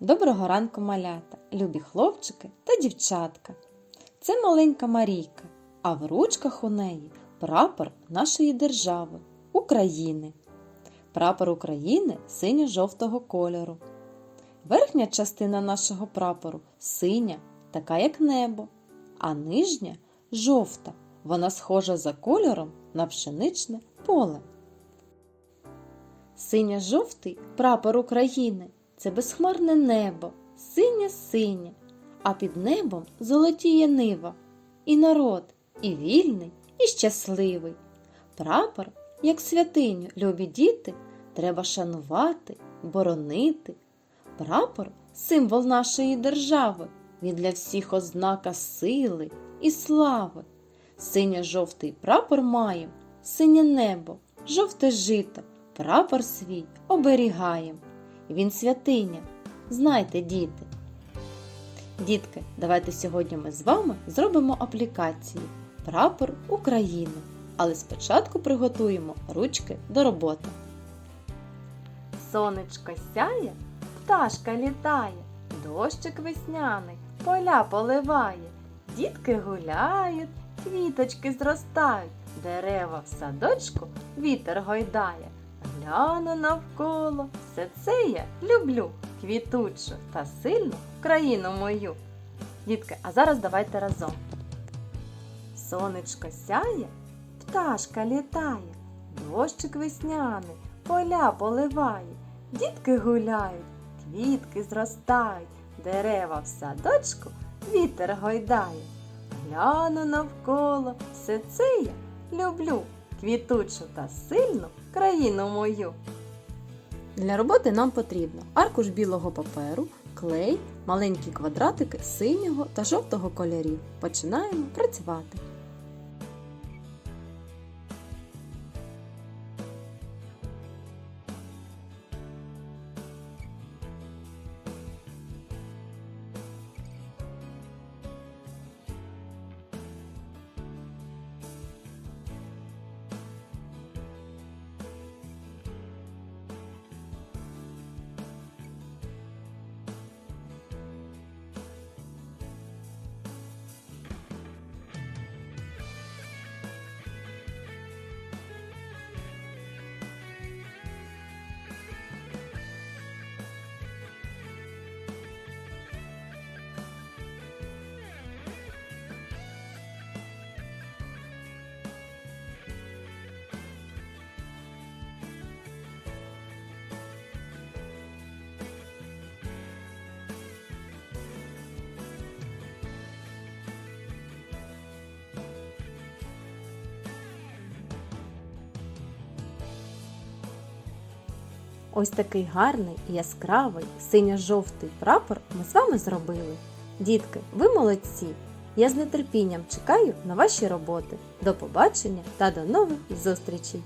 Доброго ранку, малята, любі хлопчики та дівчатка. Це маленька Марійка, а в ручках у неї прапор нашої держави України. Прапор України синьо-жовтого кольору. Верхня частина нашого прапору синя, така як небо, а нижня жовта. Вона схожа за кольором на пшеничне поле. Синьо-жовтий прапор України це безхмарне небо, синє-синє, а під небом золотіє нива, і народ, і вільний, і щасливий. Прапор, як святиню, любі діти, треба шанувати, боронити. Прапор символ нашої держави, він для всіх ознака сили і слави. Синьо-жовтий прапор маєм, синє небо, жовте жито, прапор свій оберігаєм. Він святиня. Знайте, діти. Дітки, давайте сьогодні ми з вами зробимо аплікацію Прапор України. Але спочатку приготуємо ручки до роботи. Сонечко сяє, пташка літає, дощик весняний, поля поливає, дітки гуляють, квіточки зростають, дерева в садочку вітер гойдає. Гляну навколо, все це я люблю, квітучу та сильну країну мою. Дітки, а зараз давайте разом. Сонечко сяє, пташка літає, дощик весняний, поля поливає, дітки гуляють, квітки зростають, дерева в садочку вітер гойдає. Гляну навколо, все це я люблю, квітучу та сильну країну мою. Для роботи нам потрібно аркуш білого паперу, клей, маленькі квадратики синього та жовтого кольорів. Починаємо працювати. Ось такий гарний яскравий синьо-жовтий прапор ми з вами зробили. Дітки, ви молодці! Я з нетерпінням чекаю на ваші роботи. До побачення та до нових зустрічей!